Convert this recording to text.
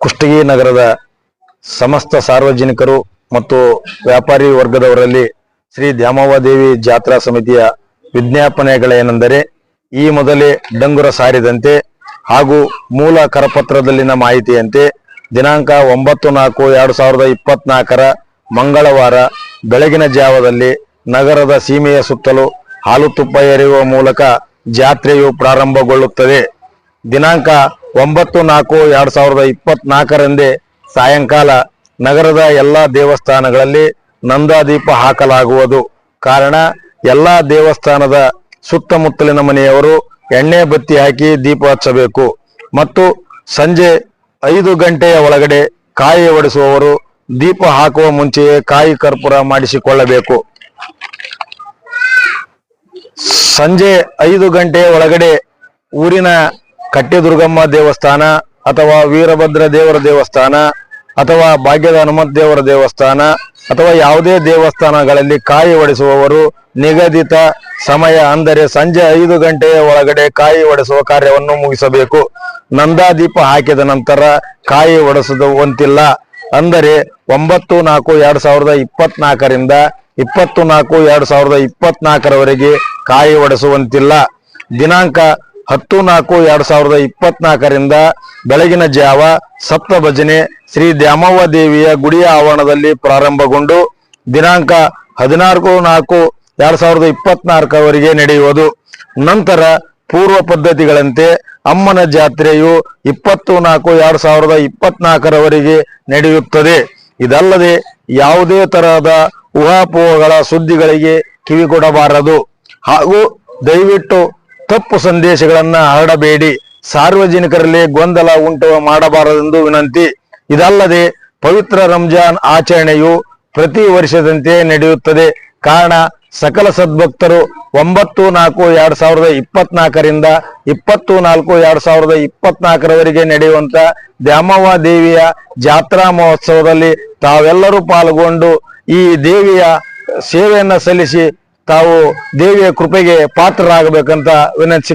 ಕುಷ್ಟಗಿ ನಗರದ ಸಮಸ್ತ ಸಾರ್ವಜನಿಕರು ಮತ್ತು ವ್ಯಾಪಾರಿ ವರ್ಗದವರಲ್ಲಿ ಶ್ರೀ ದ್ಯಾಮವ್ವ ದೇವಿ ಜಾತ್ರಾ ಸಮಿತಿಯ ವಿಜ್ಞಾಪನೆಗಳೇನೆಂದರೆ ಈ ಮೊದಲೇ ಡಂಗುರ ಸಾರಿದಂತೆ ಹಾಗೂ ಮೂಲ ಕರಪತ್ರದಲ್ಲಿನ ಮಾಹಿತಿಯಂತೆ ದಿನಾಂಕ ಒಂಬತ್ತು ನಾಲ್ಕು ಎರಡು ಸಾವಿರದ ಇಪ್ಪತ್ನಾಲ್ಕರ ಮಂಗಳವಾರ ಬೆಳಗಿನ ಜಾವದಲ್ಲಿ ನಗರದ ಸೀಮೆಯ ಸುತ್ತಲೂ ಹಾಲು ತುಪ್ಪ ಎರೆಯುವ ಮೂಲಕ ಜಾತ್ರೆಯು ಪ್ರಾರಂಭಗೊಳ್ಳುತ್ತದೆ. ದಿನಾಂಕ ಒಂಬತ್ತು ನಾಲ್ಕು ಎರಡ್ ಸಾವಿರದ ಇಪ್ಪತ್ನಾಲ್ಕರಂದೇ ಸಾಯಂಕಾಲ ನಗರದ ಎಲ್ಲಾ ದೇವಸ್ಥಾನಗಳಲ್ಲಿ ನಂದಾದೀಪ ಹಾಕಲಾಗುವುದು. ಕಾರಣ, ಎಲ್ಲಾ ದೇವಸ್ಥಾನದ ಸುತ್ತಮುತ್ತಲಿನ ಮನೆಯವರು ಎಣ್ಣೆ ಬತ್ತಿ ಹಾಕಿ ದೀಪ ಹಚ್ಚಬೇಕು. ಮತ್ತು ಸಂಜೆ ಐದು ಗಂಟೆಯ ಒಳಗಡೆ ಕಾಯಿ ಒಡಿಸುವವರು ದೀಪ ಹಾಕುವ ಮುಂಚೆಯೇ ಕಾಯಿ ಕರ್ಪೂರ ಮಾಡಿಸಿಕೊಳ್ಳಬೇಕು. ಸಂಜೆ ಐದು ಗಂಟೆಯ ಒಳಗಡೆ ಊರಿನ ಕಟ್ಟೆದುರ್ಗಮ್ಮ ದೇವಸ್ಥಾನ ಅಥವಾ ವೀರಭದ್ರ ದೇವರ ದೇವಸ್ಥಾನ ಅಥವಾ ಭಾಗ್ಯದ ಹನುಮಂತ ದೇವರ ದೇವಸ್ಥಾನ ಅಥವಾ ಯಾವುದೇ ದೇವಸ್ಥಾನಗಳಲ್ಲಿ ಕಾಯಿ ಒಡಿಸುವವರು ನಿಗದಿತ ಸಮಯ ಅಂದರೆ ಸಂಜೆ ಐದು ಗಂಟೆಯ ಒಳಗಡೆ ಕಾಯಿ ಒಡೆಸುವ ಕಾರ್ಯವನ್ನು ಮುಗಿಸಬೇಕು. ನಂದಾದೀಪ ಹಾಕಿದ ನಂತರ ಕಾಯಿ ಒಡಿಸುವಂತಿಲ್ಲ ಅಂದರೆ ಒಂಬತ್ತು ನಾಲ್ಕು ಎರಡ್ ಸಾವಿರದ ಇಪ್ಪತ್ನಾಲ್ಕರಿಂದ ಇಪ್ಪತ್ತು ನಾಲ್ಕು ಎರಡ್ ಸಾವಿರದ ಇಪ್ಪತ್ನಾಲ್ಕರವರೆಗೆ ಕಾಯಿ ಒಡೆಸುವಂತಿಲ್ಲ ದಿನಾಂಕ ಹತ್ತು ನಾಲ್ಕು ಎರಡ್ ಸಾವಿರದ ಇಪ್ಪತ್ನಾಲ್ಕರಿಂದ ಬೆಳಗಿನ ಜಾವ ಸಪ್ತ ಭಜನೆ ಶ್ರೀ ದ್ಯಾಮವ್ವ ದೇವಿಯ ಗುಡಿಯ ಆವರಣದಲ್ಲಿ ಪ್ರಾರಂಭಗೊಂಡು ದಿನಾಂಕ ಹದಿನಾಲ್ಕು ನಾಲ್ಕು ಎರಡ್ ಸಾವಿರದ ಇಪ್ಪತ್ನಾಲ್ಕವರೆಗೆ ನಡೆಯುವುದು. ನಂತರ ಪೂರ್ವ ಪದ್ಧತಿಗಳಂತೆ ಅಮ್ಮನ ಜಾತ್ರೆಯು ಇಪ್ಪತ್ತು ನಾಲ್ಕು ಎರಡ್ ಸಾವಿರದ ಇಪ್ಪತ್ನಾಲ್ಕರವರೆಗೆ ನಡೆಯುತ್ತದೆ. ಇದಲ್ಲದೆ ಯಾವುದೇ ತರಹದ ಊಹಾಪೋಹಗಳ ಸುದ್ದಿಗಳಿಗೆ ಕಿವಿಗೊಡಬಾರದು. ಹಾಗೂ ದಯವಿಟ್ಟು ತಪ್ಪು ಸಂದೇಶಗಳನ್ನ ಹರಡಬೇಡಿ. ಸಾರ್ವಜನಿಕರಲ್ಲಿ ಗೊಂದಲ ಉಂಟು ಮಾಡಬಾರದೆಂದು ವಿನಂತಿ. ಇದಲ್ಲದೆ ಪವಿತ್ರ ರಂಜಾನ್ ಆಚರಣೆಯು ಪ್ರತಿ ವರ್ಷದಂತೆ ನಡೆಯುತ್ತದೆ. ಕಾರಣ, ಸಕಲ ಸದ್ಭಕ್ತರು ಒಂಬತ್ತು ನಾಲ್ಕು ಎರಡ್ ಸಾವಿರದ ಇಪ್ಪತ್ನಾಲ್ಕರಿಂದ ಇಪ್ಪತ್ತು ನಾಲ್ಕು ಎರಡ್ ಸಾವಿರದ ಇಪ್ಪತ್ನಾಲ್ಕರವರೆಗೆ ನಡೆಯುವಂತ ದ್ಯಾಮವ್ವ ದೇವಿಯ ಜಾತ್ರಾ ಮಹೋತ್ಸವದಲ್ಲಿ ತಾವೆಲ್ಲರೂ ಪಾಲ್ಗೊಂಡು ಈ ದೇವಿಯ ಸೇವೆಯನ್ನ ಸಲ್ಲಿಸಿ ತಾವು ದೇವಿಯ ಕೃಪೆಗೆ ಪಾತ್ರರಾಗಬೇಕಂತ ವಿನಂತಿಸಿ